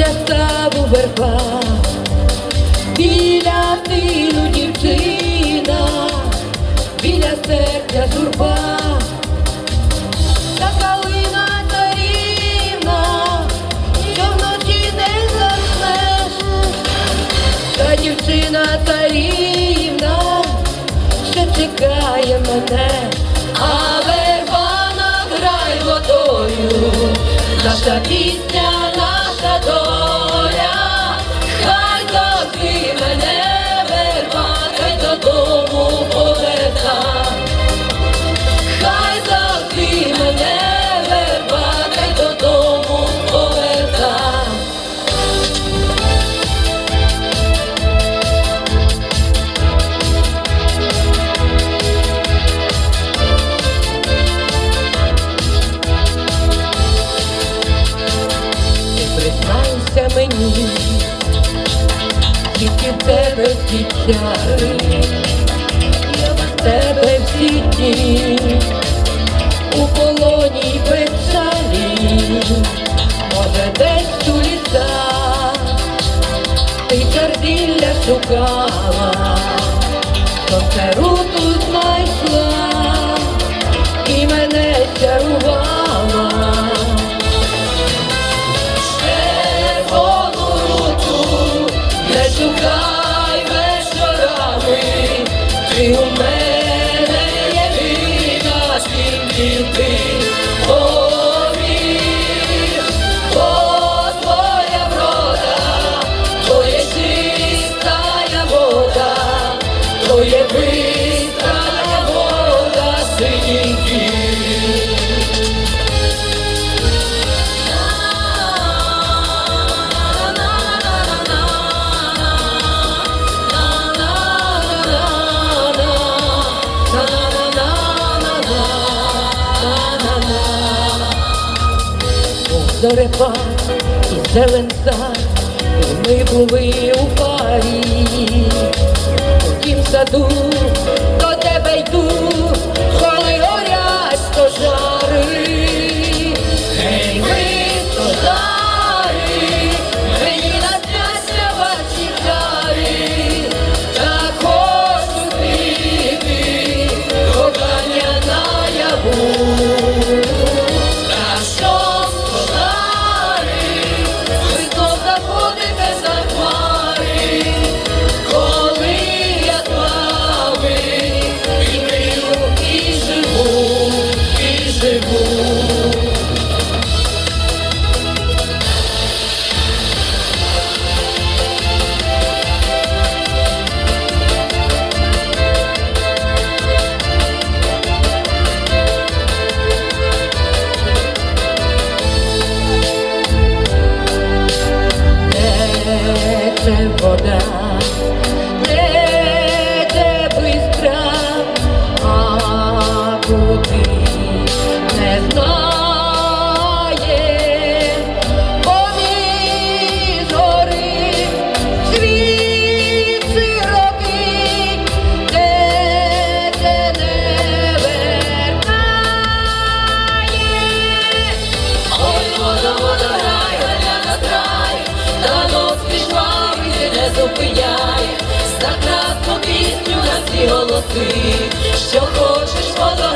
біля ставу верба, біля тину дівчина, біля серця журба, та калина та що вночі не заснеш, та дівчина царівна, ще чекає мене, а верба над водою, наша пісня. Тебе всі я без тебе всі дні, у полоні печалі, може десь у лісах, ти карділля шукала, то це знайшла Зорепа і зелен сад, і ми були у парі, у голоси, що хочеш, подай.